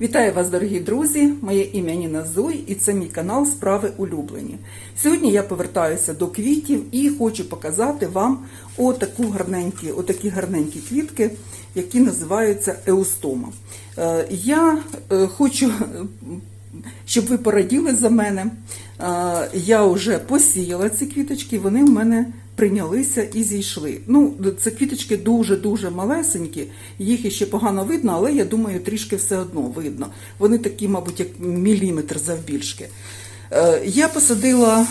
Вітаю вас, дорогі друзі! Моє ім'я Ніна Зой і це мій канал Справи улюблені. Сьогодні я повертаюся до квітів і хочу показати вам отаку гарненькі, отакі гарненькі квітки, які називаються еустома. Е, Я е, хочу, щоб ви пораділи за мене. Я вже посіяла ці квіточки, вони в мене прийнялися і зійшли. Ну, це квіточки дуже-дуже малесенькі, їх іще погано видно, але я думаю, трішки все одно видно. Вони такі, мабуть, як міліметр завбільшки. Е, Я посадила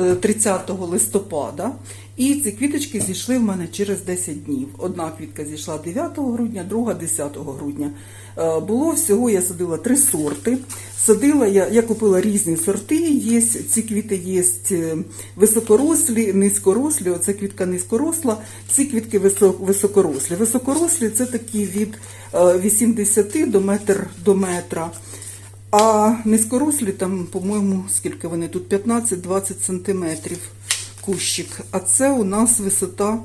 е, 30 листопада, і ці квіточки зійшли в мене через 10 днів. Одна квітка зійшла 9 грудня, друга 10 грудня. Е, Було всього, я садила три сорти. Садила я, я купила різні сорти. Є ці квіти є е, високорослі, низькорослі. Оце квітка низькоросла, ці квітки високорослі. Високорослі це такі від е, 80 до метр до метра. А низькорослі там, по-моєму, скільки вони тут 15-20 сантиметрів кущик. А це у нас висота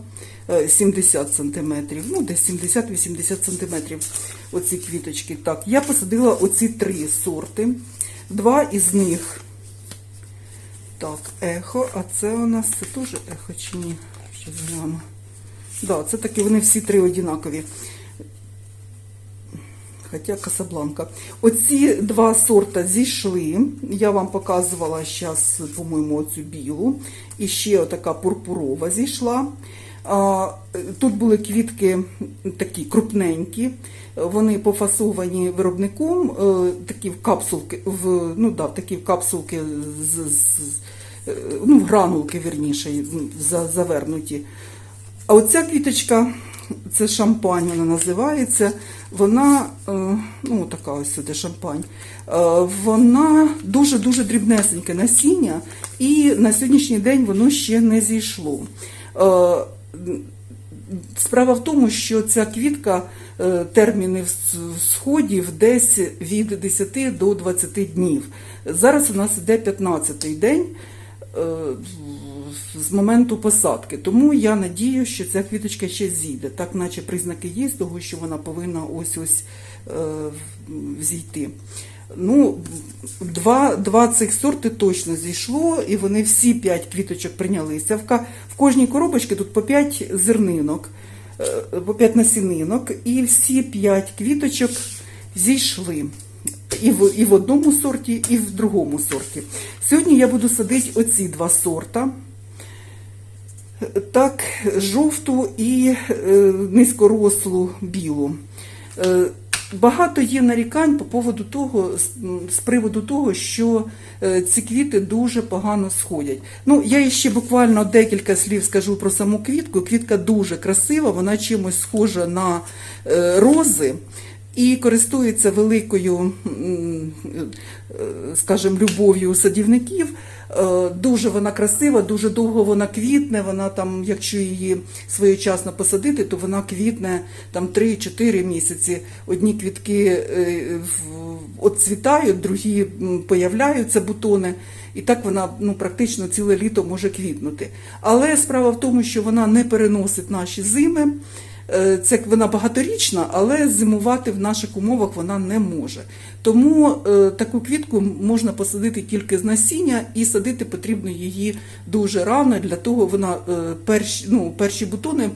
е, 70 сантиметрів. Ну, десь 70-80 сантиметрів. Оці квіточки. Так, я посадила оці три сорти. Два із них. Так, ехо, а це у нас це теж ехо чи ні? Ще гляну. Да, це такі вони всі три однакові. Хоча Касабланка. Оці два сорта зійшли. Я вам показувала зараз, по-моєму, оцю білу. І ще отака пурпурова зійшла. Тут були квітки такі крупненькі, вони пофасовані виробником, е, такі в капсулки, в, ну, да, такі в капсулки з, з, е, ну, в гранулки, вірніше, за- завернуті. А оця квіточка, це шампань, вона називається. Вона, е, ну така ось сюди шампань. е, Вона дуже-дуже дрібнесеньке насіння, і на сьогоднішній день воно ще не зійшло. Е, Справа в тому, що ця квітка терміни сходів десь від 10 до 20 днів. Зараз у нас іде 15-й день з моменту посадки. Тому я надію, що ця квіточка ще зійде. Так, наче признаки є того, що вона повинна ось ось е, взійти. Ну, два, два цих сорти точно зійшло, і вони всі п'ять квіточок прийнялися. В, в кожній коробочці тут по п'ять зернинок, е, по п'ять насінинок, і всі п'ять квіточок зійшли. І в, і в одному сорті, і в другому сорті. Сьогодні я буду садити оці два сорта. Так, жовту і е, низькорослу білу. Е, Багато є нарікань по поводу того, з- приводу того, що е, ці квіти дуже погано сходять. Ну, я ще буквально декілька слів скажу про саму квітку. Квітка дуже красива, вона чимось схожа на рози і користується великою, е, скажімо, любов'ю садівників. Е, Дуже вона красива, дуже довго вона квітне. Вона там, якщо її своєчасно посадити, то вона квітне там 3-4 місяці. Одні квітки е, в- отцвітають, другі появляються бутони. І так вона ну, практично ціле літо може квітнути. Але справа в тому, що вона не переносить наші зими. Е, Це вона багаторічна, але зимувати в наших умовах вона не може. Тому е, таку квітку можна посадити тільки з насіння, і садити потрібно її дуже рано. Для того вона е, перші, ну, перші бутони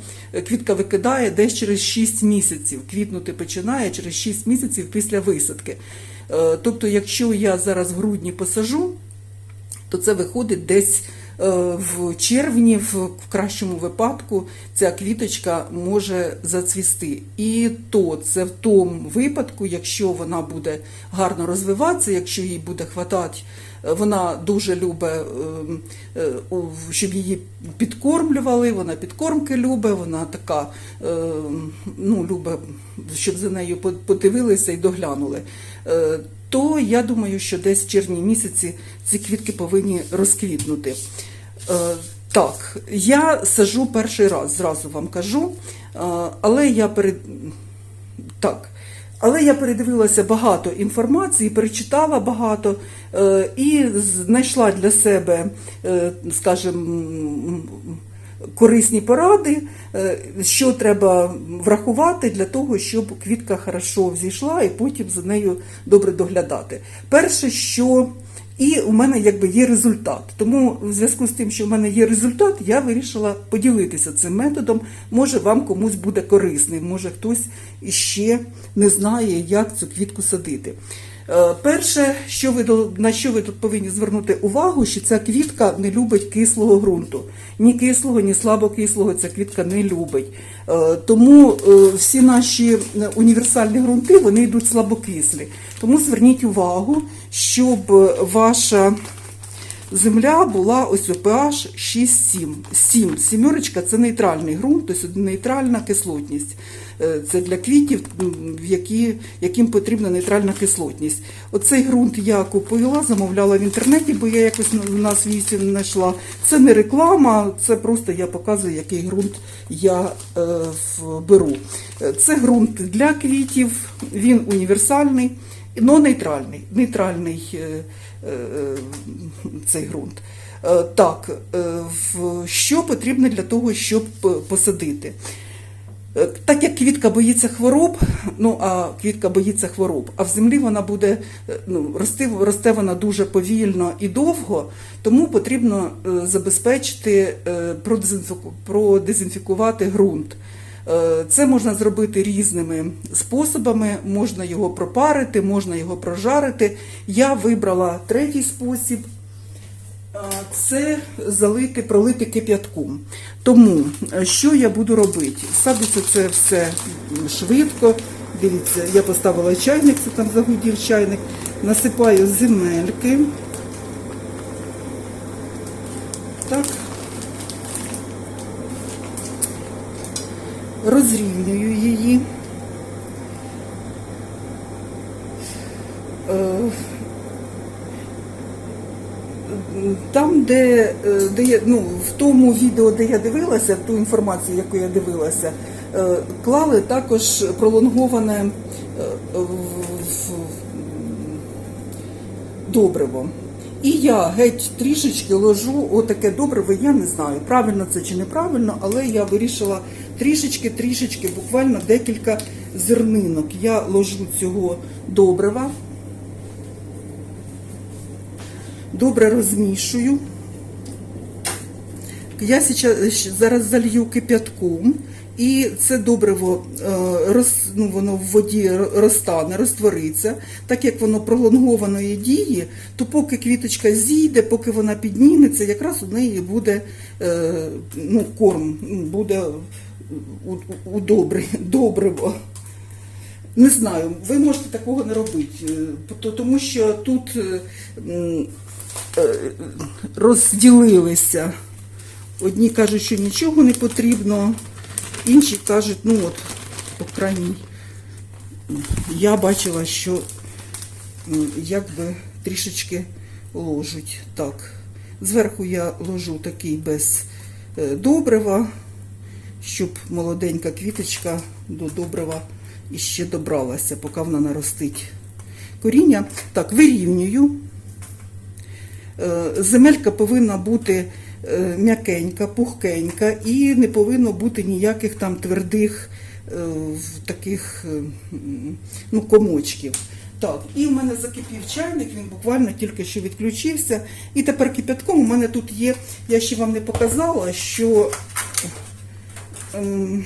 квітка викидає десь через 6 місяців. Квітнути починає через 6 місяців після висадки. Тобто, якщо я зараз в грудні посажу, то це виходить десь в червні, в, кращому випадку, ця квіточка може зацвісти. І то це в тому випадку, якщо вона буде гарно розвиватися, якщо їй буде хватати, е, вона дуже любить, е, е, щоб її підкормлювали, вона підкормки любить, вона така, е, ну, любить, щоб за нею по- подивилися і доглянули. Е, то я думаю, що десь в червні місяці ці квітки повинні розквітнути. Е, Так, я сажу перший раз, зразу вам кажу, Е, але я перед так. Але я передивилася багато інформації, перечитала багато е, і знайшла для себе, скажімо, корисні поради, що треба врахувати для того, щоб квітка хорошо взійшла і потім за нею добре доглядати. Перше, що і у мене якби є результат. Тому в зв'язку з тим, що в мене є результат, я вирішила поділитися цим методом. Може, вам комусь буде корисний, може хтось іще не знає, як цю квітку садити. Е, Перше, що ви на що ви тут повинні звернути увагу, що ця квітка не любить кислого ґрунту. Ні кислого, ні слабокислого ця квітка не любить. Е, Тому е, всі наші універсальні ґрунти вони йдуть слабокислі. Тому зверніть увагу, щоб ваша земля була ось у pH 6-7. 7. Сімерочка це нейтральний ґрунт, тобто нейтральна кислотність. Е, Це для квітів, які, яким потрібна нейтральна кислотність. Оцей ґрунт я купила, замовляла в інтернеті, бо я якось на- в не знайшла. Це не реклама, це просто я показую, який ґрунт я е, беру. Е, Це ґрунт для квітів, він універсальний, але нейтральний. Нейтральний е, цей ґрунт. Е, Так, е, що потрібно для того, щоб е, посадити? Е, Так як квітка боїться хвороб, ну а квітка боїться хвороб, а в землі вона буде е, ну, рости, росте вона дуже повільно і довго, тому потрібно е, забезпечити е, продезінфікувати ґрунт. Е, Це можна зробити різними способами, можна його пропарити, можна його прожарити. Я вибрала третій спосіб. Це залити, пролити кип'ятком. Тому е, що я буду робити? Садиться це все швидко. Дивіться, я поставила чайник, це там загудів чайник, насипаю земельки. Розрівнюю її. Е, Там, де, е, де я, ну, в тому відео, де я дивилася, ту інформацію, яку я дивилася, е, клали також пролонговане в- в- добриво. І я геть трішечки ложу отаке добриво, я не знаю, правильно це чи неправильно, але я вирішила трішечки-трішечки, буквально декілька зернинок. Я ложу цього добрива. добре розмішую. Я зараз залью кип'ятком, і це добриво е, роз, ну, воно в воді розтане, розтвориться. Так як воно пролонгованої дії, то поки квіточка зійде, поки вона підніметься, якраз у неї буде е, ну, корм, буде у, у, добри, добриво. Не знаю, ви можете такого не робити, е, тому що тут розділилися. Одні кажуть, що нічого не потрібно, інші кажуть, ну от, по крайній, я бачила, що м, якби трішечки ложуть. Так, зверху я ложу такий без е, добрива, щоб молоденька квіточка до добрива іще добралася, поки вона наростить коріння. Так, вирівнюю. Е, Земелька повинна бути е, м'якенька, пухкенька і не повинно бути ніяких там твердих е, таких е, ну, комочків. Так, і в мене закипів чайник, він буквально тільки що відключився. І тепер кипятком у мене тут є, я ще вам не показала, що ем,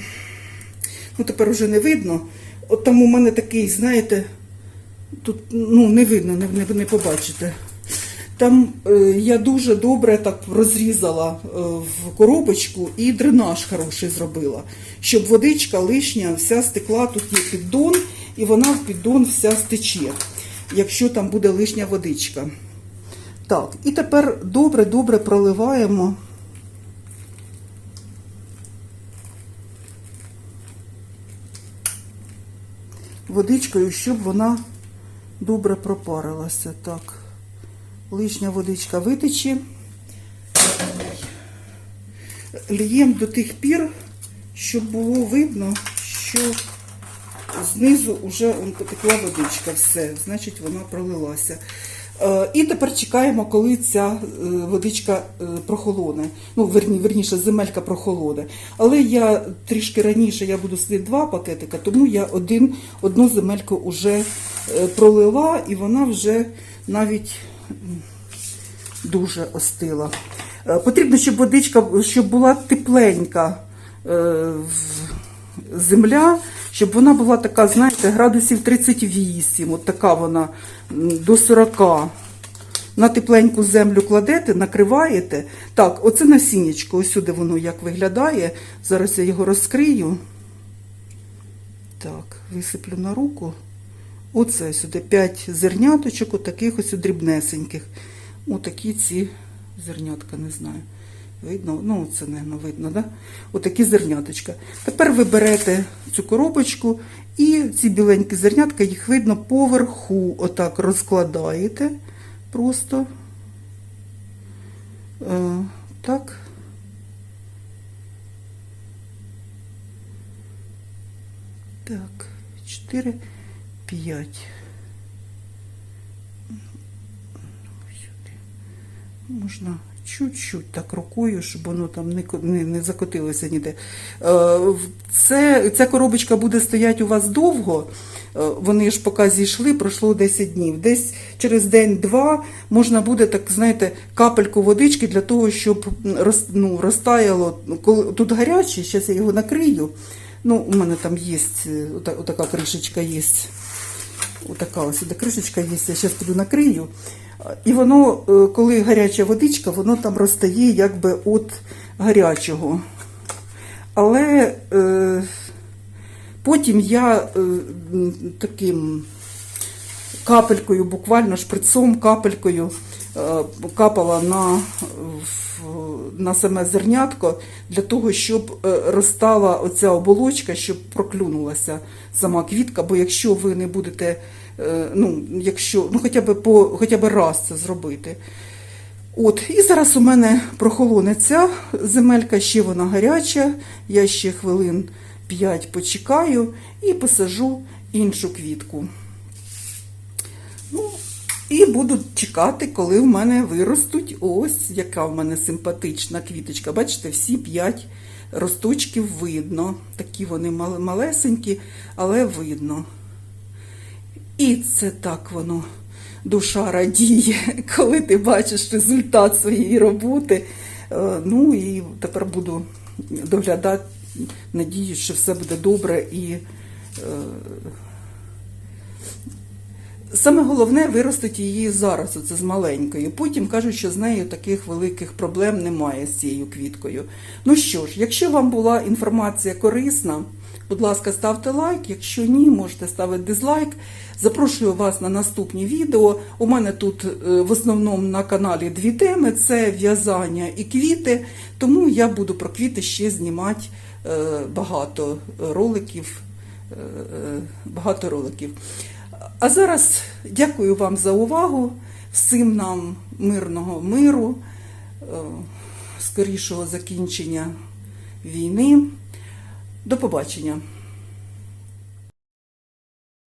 ну тепер уже не видно. От там у мене такий, знаєте, тут ну, не видно, не, не, не побачите. Там е, я дуже добре так розрізала е, в коробочку і дренаж хороший зробила, щоб водичка лишня вся стекла, тут є піддон, і вона в піддон вся стече, якщо там буде лишня водичка. Так, і тепер добре-добре проливаємо. Водичкою, щоб вона добре пропарилася. Так, лишня водичка витече. Лієм до тих пір, щоб було видно, що знизу вже потекла водичка, все, значить вона пролилася. Е, І тепер чекаємо, коли ця е, водичка е, прохолоне. Ну, верні, верніше, земелька прохолоне. Але я трішки раніше я буду сидіти два пакетика, тому я один, одну земельку вже пролила, і вона вже навіть дуже остила. Е, Потрібно, щоб водичка щоб була тепленька е, земля, щоб вона була така, знаєте, градусів 38, от така вона до 40. На тепленьку землю кладете, накриваєте. Так, оце насіннячко, ось сюди воно як виглядає. Зараз я його розкрию. Так, висиплю на руку. Оце сюди 5 зерняточок, отаких ось дрібнесеньких. Отакі ці зернятка, не знаю. Видно? Ну, це не видно, да? Отакі зерняточка. Тепер ви берете цю коробочку і ці біленькі зернятка, їх видно поверху, отак розкладаєте. Просто е, так. Так, 4, 5. Сюди. Можна чуть-чуть так рукою, щоб воно там не, не, не закотилося ніде. Е, Це, ця коробочка буде стояти у вас довго. Е, Вони ж поки зійшли, пройшло 10 днів. Десь через день-два можна буде, так знаєте, капельку водички для того, щоб роз, ну, розтаяло. Тут гаряче, зараз я його накрию. Ну, у мене там є, е, отака кришечка є. Отака ось іде кришечка є, я зараз тобі накрию. І воно, е, коли гаряча водичка, воно там розтає якби від гарячого. Але е, потім я е, таким капелькою, буквально шприцом, капелькою е, капала на, на саме зернятко для того, щоб е, розтала оця оболочка, щоб проклюнулася сама квітка. Бо якщо ви не будете, е, ну, якщо, ну хоча б по хоча б раз це зробити. От, і зараз у мене прохолоне ця земелька, ще вона гаряча. Я ще хвилин 5 почекаю і посажу іншу квітку. І буду чекати, коли в мене виростуть. Ось яка в мене симпатична квіточка. Бачите, всі п'ять росточків видно. Такі вони малесенькі, але видно. І це так воно душа радіє, коли ти бачиш результат своєї роботи. Е, Ну і тепер буду доглядати, надіюсь, що все буде добре і е, Саме головне виростити її зараз, оце з маленькою. Потім кажуть, що з нею таких великих проблем немає з цією квіткою. Ну що ж, якщо вам була інформація корисна, будь ласка, ставте лайк. Якщо ні, можете ставити дизлайк. Запрошую вас на наступні відео. У мене тут е, в основному на каналі дві теми: це в'язання і квіти. Тому я буду про квіти ще знімати е, багато роликів. е, Багато роликів. А зараз дякую вам за увагу. Всім нам мирного миру, е, скорішого закінчення війни. До побачення.